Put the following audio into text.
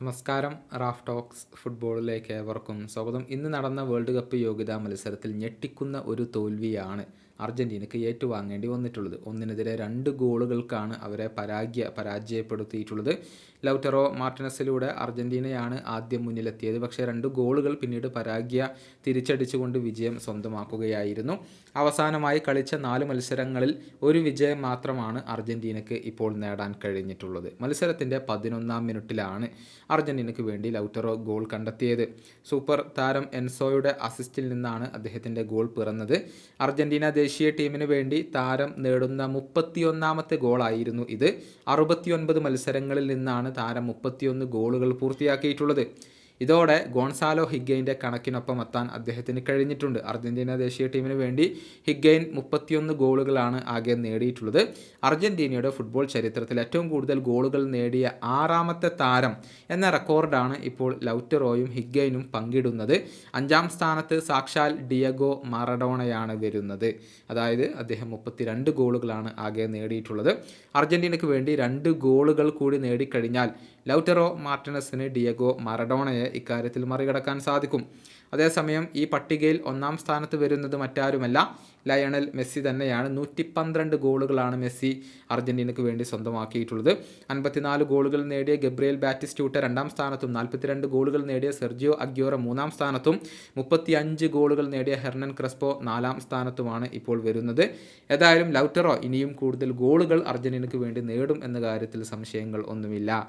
നമസ്കാരം. Raf talks ഫുട്ബോളിലേക്ക് ഏവർക്കും സ്വാഗതം. ഇന്ന് നടന്ന വേൾഡ് കപ്പ് യോഗ്യതാ മത്സരത്തിൽ ഞെട്ടിക്കുന്ന ഒരു തോൽവിയാണ് അർജന്റീനയ്ക്ക് ഏറ്റുവാങ്ങേണ്ടി വന്നിട്ടുള്ളത്. ഒന്നിനെതിരെ രണ്ട് ഗോളുകൾക്കാണ് അവരെ പരാജയ പരാജയപ്പെടുത്തിയിട്ടുള്ളത്. ലൗറ്ററോ മാർട്ടിനസിലൂടെ അർജന്റീനയാണ് ആദ്യം മുന്നിലെത്തിയത്. പക്ഷേ രണ്ട് ഗോളുകൾ പിന്നീട് പരാഗ്യ തിരിച്ചടിച്ചുകൊണ്ട് വിജയം സ്വന്തമാക്കുകയായിരുന്നു. അവസാനമായി കളിച്ച നാല് മത്സരങ്ങളിൽ ഒരു വിജയം മാത്രമാണ് അർജന്റീനയ്ക്ക് ഇപ്പോൾ നേടാൻ കഴിഞ്ഞിട്ടുള്ളത്. മത്സരത്തിന്റെ പതിനൊന്നാം മിനിറ്റിലാണ് അർജന്റീനയ്ക്ക് വേണ്ടി ലൗറ്ററോ ഗോൾ കണ്ടെത്തിയത്. സൂപ്പർ താരം എൻസോയുടെ അസിസ്റ്റിൽ നിന്നാണ് അദ്ദേഹത്തിന്റെ ഗോൾ പിറന്നത്. അർജന്റീന ദേശീയ ടീമിന് വേണ്ടി താരം നേടുന്ന മുപ്പത്തിയൊന്നാമത്തെ ഗോളായിരുന്നു ഇത്. അറുപത്തിയൊൻപത് മത്സരങ്ങളിൽ നിന്നാണ് താരം മുപ്പത്തിയൊന്ന് ഗോളുകൾ പൂർത്തിയാക്കിയിട്ടുള്ളത്. ഇതോടെ ഗോൺസാലോ ഹിഗ്ഗൈന്റെ കണക്കിനൊപ്പം എത്താൻ അദ്ദേഹത്തിന് കഴിഞ്ഞിട്ടുണ്ട്. അർജന്റീന ദേശീയ ടീമിന് വേണ്ടി ഹിഗ്ഗൈൻ മുപ്പത്തിയൊന്ന് ഗോളുകളാണ് ആകെ നേടിയിട്ടുള്ളത്. അർജന്റീനയുടെ ഫുട്ബോൾ ചരിത്രത്തിൽ ഏറ്റവും കൂടുതൽ ഗോളുകൾ നേടിയ ആറാമത്തെ താരം എന്ന റെക്കോർഡാണ് ഇപ്പോൾ ലൗറ്ററോയും ഹിഗ്ഗൈനും പങ്കിടുന്നത്. അഞ്ചാം സ്ഥാനത്ത് സാക്ഷാൽ ഡിയഗോ മാറഡോണയാണ് വരുന്നത്. അതായത് അദ്ദേഹം മുപ്പത്തിരണ്ട് ഗോളുകളാണ് ആകെ നേടിയിട്ടുള്ളത്. അർജന്റീനയ്ക്ക് വേണ്ടി രണ്ട് ഗോളുകൾ കൂടി നേടിക്കഴിഞ്ഞാൽ ലൗറ്ററോ മാർട്ടിനസിന് ഡിയഗോ മറഡോണയെ ഇക്കാര്യത്തിൽ മറികടക്കാൻ സാധിക്കും. അതേസമയം ഈ പട്ടികയിൽ ഒന്നാം സ്ഥാനത്ത് വരുന്നത് മറ്റാരുമല്ല ലയണൽ മെസ്സി തന്നെയാണ്. നൂറ്റി പന്ത്രണ്ട് ഗോളുകളാണ് മെസ്സി അർജന്റീനയ്ക്ക് വേണ്ടി സ്വന്തമാക്കിയിട്ടുള്ളത്. അൻപത്തിനാല് ഗോളുകൾ നേടിയ ഗബ്രിയൽ ബാറ്റിസ്റ്റ്യൂട്ട രണ്ടാം സ്ഥാനത്തും നാൽപ്പത്തിരണ്ട് ഗോളുകൾ നേടിയ സെർജിയോ അഗ്യോറ മൂന്നാം സ്ഥാനത്തും മുപ്പത്തിയഞ്ച് ഗോളുകൾ നേടിയ ഹെർണൻ ക്രെസ്പോ നാലാം സ്ഥാനത്തുമാണ് ഇപ്പോൾ വരുന്നത്. ഏതായാലും ലൗറ്ററോ ഇനിയും കൂടുതൽ ഗോളുകൾ അർജന്റീനയ്ക്ക് വേണ്ടി നേടും എന്ന കാര്യത്തിൽ സംശയങ്ങൾ ഒന്നുമില്ല.